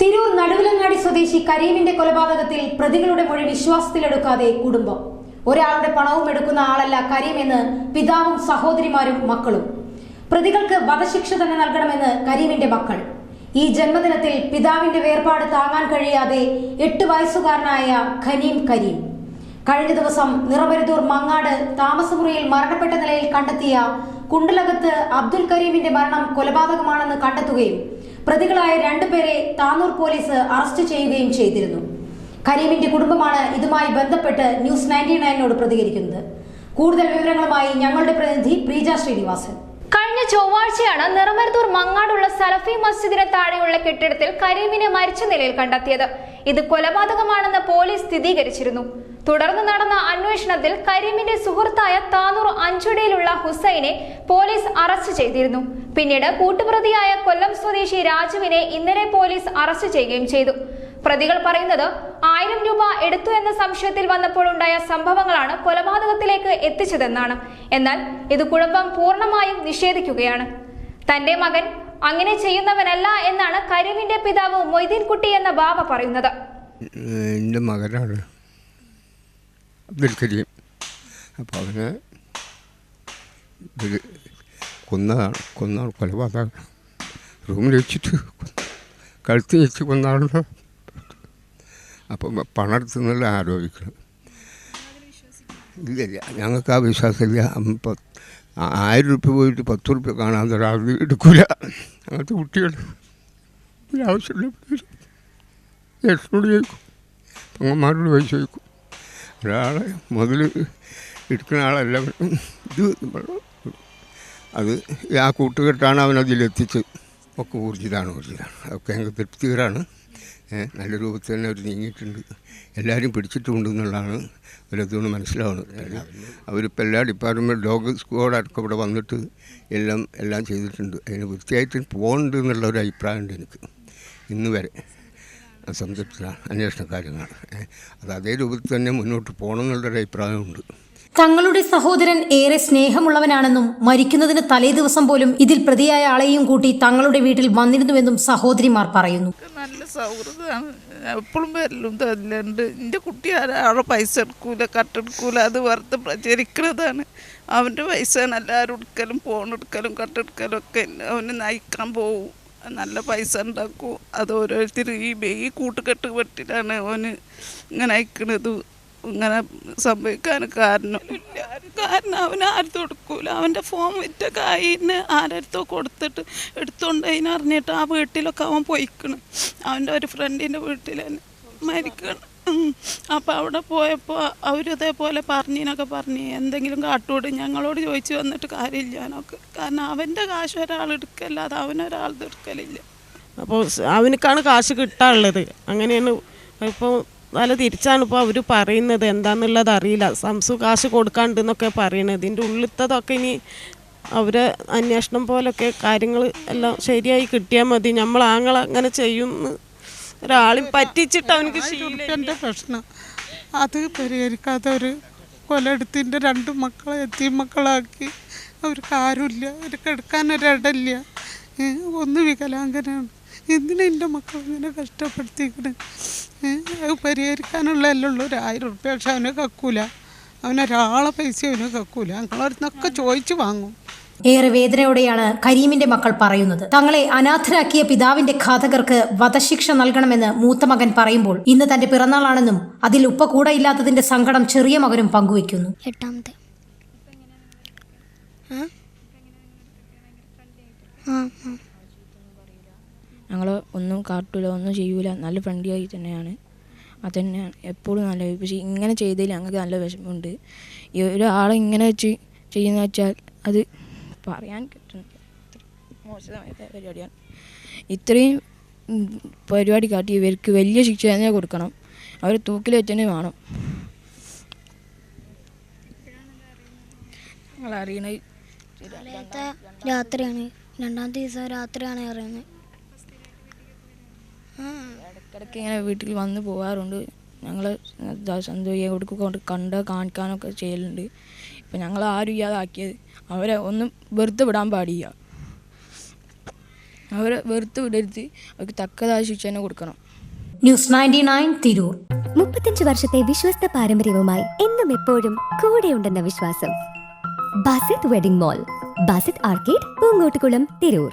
തിരൂർ നടുവിലങ്ങാടി സ്വദേശി കരീമിന്റെ കൊലപാതകത്തിൽ പ്രതികളുടെ മൊഴി വിശ്വാസത്തിലെടുക്കാതെ കുടുംബം. ഒരാളുടെ പണവും എടുക്കുന്ന ആളല്ല കരീം എന്ന് പിതാവും സഹോദരിമാരും മക്കളും. പ്രതികൾക്ക് വധശിക്ഷ തന്നെ നൽകണമെന്ന് കരീമിന്റെ മക്കൾ. ഈ ജന്മദിനത്തിൽ പിതാവിന്റെ വേർപാട് താങ്ങാൻ കഴിയാതെ എട്ട് വയസ്സുകാരനായ ഖനീം കരീം. കഴിഞ്ഞ ദിവസം നിറമരുതൂർ മങ്ങാട് താമസമുറിയിൽ മരണപ്പെട്ട നിലയിൽ കണ്ടെത്തിയ കുണ്ടലകത്ത് അബ്ദുൽ കരീമിന്റെ മരണം കൊലപാതകമാണെന്ന് കണ്ടെത്തുകയും പ്രതികളായ രണ്ടുപേരെ താനൂർ പോലീസ് അറസ്റ്റ് ചെയ്യുകയും ചെയ്തിരുന്നു. കരീമിന്റെ കുടുംബമാണ് ഇതുമായി ബന്ധപ്പെട്ട് ന്യൂസ് നയന്റി നയനോട് പ്രതികരിക്കുന്നത്. കൂടുതൽ വിവരങ്ങളുമായി ഞങ്ങളുടെ പ്രതിനിധി പ്രീജ ശ്രീനിവാസൻ. കഴിഞ്ഞ ചൊവ്വാഴ്ചയാണ് നിറമരുത്തൂർ മങ്ങാടുള്ള സലഫി മസ്ജിദിന് താഴെയുള്ള കെട്ടിടത്തിൽ കരീമിനെ മരിച്ച നിലയിൽ കണ്ടെത്തിയത്. ഇത് കൊലപാതകമാണെന്ന് പോലീസ് സ്ഥിരീകരിച്ചിരുന്നു. തുടർന്ന് നടന്ന അന്വേഷണത്തിൽ കരീമിന്റെ സുഹൃത്തായ താനൂർ അഞ്ചുടയിലുള്ള ഹുസൈനെ പോലീസ് അറസ്റ്റ് ചെയ്തിരുന്നു. പിന്നീട് കൂട്ടുപ്രതിയായ കൊല്ലം സ്വദേശി രാജുവിനെ ഇന്നലെ പോലീസ് അറസ്റ്റ് ചെയ്യുകയും ചെയ്തു. പ്രതികൾ പറയുന്നത് ആയിരം രൂപ എടുത്തു എന്ന സംശയത്തിൽ വന്നപ്പോൾ ഉണ്ടായ സംഭവങ്ങളാണ് കൊലപാതകത്തിലേക്ക് എത്തിച്ചതെന്നാണ്. എന്നാൽ ഇത് കുടുംബം പൂർണമായും നിഷേധിക്കുകയാണ്. തന്റെ മകൻ അങ്ങനെ ചെയ്യുന്നവനല്ല എന്നാണ് കരീമിന്റെ പിതാവ് മൊയ്തീൻകുട്ടി എന്ന ബാബ പറയുന്നത്. എന്റെ മകനാണ് അബ്ദുൽ കരീം. അപ്പോൾ കൊന്നതാണ് കൊന്ന കൊലപാതകം റൂമിൽ വെച്ചിട്ട് കഴുത്തി വെച്ച് കൊന്നാണല്ലോ അപ്പം പണം എടുത്തുന്നുള്ള ആരോപിക്കണം ഇല്ല ഞങ്ങൾക്ക് ആ വിശ്വാസമില്ല. അപ്പം ആയിരം റുപ്യ പോയിട്ട് പത്ത് റുപ്യ കാണാതെ ഒരാൾ എടുക്കില്ല അങ്ങനത്തെ കുട്ടികൾ ആവശ്യമില്ല. ജ്യേഷ്ഠനോട് ചോദിക്കും പെങ്ങന്മാരോട് പോയി ചോദിക്കും. ഒരാളെ മുതൽ എടുക്കുന്ന ആളല്ല. ഇത് അത് ആ കൂട്ടുകെട്ടാണ് അവനതിലെത്തിച്ച് ഒക്കെ ഊർജിതാണ് ഊർജിതാണ്. അതൊക്കെ ഞങ്ങൾക്ക് തൃപ്തികരാണ്. നല്ല രൂപത്തിൽ തന്നെ അവർ നീങ്ങിയിട്ടുണ്ട്. എല്ലാവരും പിടിച്ചിട്ടുണ്ട് എന്നുള്ളതാണ് അവരതുകൊണ്ട് മനസ്സിലാവുന്നത്. അവരിപ്പോൾ എല്ലാ ഡിപ്പാർട്ട്മെന്റ് ഡോഗ് സ്ക്വാഡ് അടക്കം ഇവിടെ വന്നിട്ട് എല്ലാം എല്ലാം ചെയ്തിട്ടുണ്ട്. അതിന് വൃത്തിയായിട്ട് പോകുന്നുണ്ട് എന്നുള്ള ഒരു അഭിപ്രായമുണ്ട് എനിക്ക്. ഇന്ന് വരെ. സംതൃപ്തിയാണ് അന്വേഷണ കാര്യങ്ങളാണ്. അത് അതേ രൂപത്തിൽ തന്നെ മുന്നോട്ട് പോകണം എന്നുള്ളൊരു അഭിപ്രായമുണ്ട്. തങ്ങളുടെ സഹോദരൻ ഏറെ സ്നേഹമുള്ളവനാണെന്നും മരിക്കുന്നതിന് തലേദിവസം പോലും ഇതിൽ പ്രതിയായ ആളെയും കൂട്ടി തങ്ങളുടെ വീട്ടിൽ വന്നിരുന്നുവെന്നും സഹോദരിമാർ പറയുന്നു. നല്ല സൗഹൃദമാണ്. എപ്പോഴും വരലും തല്ലുണ്ട് എന്റെ കുട്ടി ആരാളെ പൈസ എടുക്കൂല കട്ടെടുക്കൂല അത് വെറുതെ പ്രചരിക്കുന്നതാണ്. അവന്റെ പൈസയാണ് എല്ലാവരും എടുക്കലും ഫോൺ എടുക്കലും കട്ടെടുക്കലും ഒക്കെ അവന് നയിക്കാൻ പോവും. നല്ല പൈസ ഉണ്ടാക്കും. അത് ഓരോരുത്തർ ഈ ബേ- കൂട്ടുകെട്ട് വെട്ടിലാണ് അവന് ഇങ്ങനെ അയക്കണത്. ഇങ്ങനെ സംഭവിക്കാൻ കാരണം. കാരണം അവൻ ആരും കൊടുക്കൂല അവന്റെ ഫോൺ വിറ്റ കായിന് ആരടുത്തോ കൊടുത്തിട്ട് എടുത്തോണ്ട് അതിനറിഞ്ഞിട്ട് ആ വീട്ടിലൊക്കെ അവൻ പോയിക്കണ്. അവന്റെ ഒരു ഫ്രണ്ടിന്റെ വീട്ടിൽ തന്നെ മരിക്കണം. അപ്പോൾ അവിടെ പോയപ്പോൾ അവരിതേപോലെ പറഞ്ഞിനൊക്കെ പറഞ്ഞ് എന്തെങ്കിലും കാട്ടോട്? ഞങ്ങളോട് ചോദിച്ചു വന്നിട്ട് കാര്യമില്ല എന്നൊക്കെ. കാരണം അവന്റെ കാശ് ഒരാൾ എടുക്കല്ലാതെ അവനൊരാളത് എടുക്കലില്ല. അപ്പോൾ അവനക്കാണ് കാശ് കിട്ടാനുള്ളത്. അങ്ങനെയാണ് ഇപ്പോൾ നല്ല തിരിച്ചാണ് ഇപ്പോൾ അവർ പറയുന്നത്. എന്താണെന്നുള്ളത് അറിയില്ല. സംസു കാശ് കൊടുക്കാണ്ടെന്നൊക്കെ പറയണത് ഇതിന്റെ ഉള്ളിത്തതൊക്കെ ഇനി അവരെ അന്വേഷണം പോലൊക്കെ കാര്യങ്ങൾ എല്ലാം ശരിയായി കിട്ടിയാൽ മതി. നമ്മൾ ആങ്ങൾ അങ്ങനെ ചെയ്യുമെന്ന് ഒരാളും പറ്റിച്ചിട്ട് അവനക്ക് ശീലം എന്റെ പ്രശ്നം? അത് പരിഹരിക്കാതെ ഒരു കൊലയെടുത്തിന്റെ രണ്ട് മക്കളെ എത്തി മക്കളാക്കി. അവർക്ക് ആരുമില്ല. അവർക്ക് എടുക്കാൻ ഒരിടമില്ല. ഒന്ന് വികലാംഗനാണ്. എന്തിനാ എന്റെ മക്കൾ ഇങ്ങനെ കഷ്ടപ്പെടുത്തിക്കണ് അത് പരിഹരിക്കാനുള്ളതല്ലേ ഉള്ളു ഒരു ആയിരം ഉറുപ്പ്യ പക്ഷെ അവനെ കക്കൂല. അവനൊരാളെ പൈസ അവനെ കക്കൂല. ഞങ്ങളടുത്തൊക്കെ ചോദിച്ചു വാങ്ങും. ഏറെ വേദനയോടെയാണ് കരീമിന്റെ മക്കൾ പറയുന്നത്. തങ്ങളെ അനാഥരാക്കിയ പിതാവിന്റെ ഘാതകർക്ക് വധശിക്ഷ നൽകണമെന്ന് മൂത്ത മകൻ പറയുമ്പോൾ ഇന്ന് തന്റെ പിറന്നാളാണെന്നും അതിൽ ഉപ്പ കൂടെ ഇല്ലാത്തതിന്റെ സങ്കടം ചെറിയ മകനും പങ്കുവയ്ക്കുന്നു. എട്ടാമത്തെ. ആ? ആ. ഒന്നും കാട്ടൂല ഒന്നും ചെയ്യൂല. നല്ല ഫ്രണ്ട്ലിയായി തന്നെയാണ്. അത് തന്നെയാണ് എപ്പോഴും നല്ല പക്ഷേ ഇങ്ങനെ ചെയ്തതിൽ ഞങ്ങൾക്ക് നല്ല വിഷമമുണ്ട്. ഈ ഒരാളെ ഇങ്ങനെ വെച്ച് ചെയ്യുന്ന വെച്ചാൽ അത് പറയാൻ കിട്ടുന്നില്ല മോശമായ പരിപാടിയാണ്. ഇത്രയും പരിപാടി കാട്ടി ഇവർക്ക് വലിയ ശിക്ഷ തന്നെ കൊടുക്കണം. അവർ തൂക്കിൽ വെച്ച് തന്നെ വേണം. ഞങ്ങൾ അറിയണ രാത്രിയാണ്. രണ്ടാമത്തെ ദിവസം രാത്രിയാണ് അറിയുന്നത്. ഇടയ്ക്കിടയ്ക്ക് ഇങ്ങനെ വീട്ടിൽ വന്ന് പോകാറുണ്ട് ഞങ്ങൾ സന്തോഷിയെ കൊടുക്കൊണ്ട് കണ്ട് കാണിക്കാനൊക്കെ ചെയ്യലുണ്ട്. ഇപ്പം ഞങ്ങൾ ആരും ഇല്ലാതാക്കിയത്. അവരെ ഒന്നും വെറുതെ വിടാൻ പാടില്ല. അവരെ വെറുത്ത് വിടരുത്. അവർക്ക് തക്കതായ ശിക്ഷ തന്നെ കൊടുക്കണം. News ninety nine Tirur. മുപ്പത്തഞ്ച് വർഷത്തെ വിശ്വസ്ത പാരമ്പര്യവുമായി എന്നും എപ്പോഴും കൂടെയുണ്ടെന്ന വിശ്വാസം. Basith wedding mall Basith arcade Poongottukulam Tirur.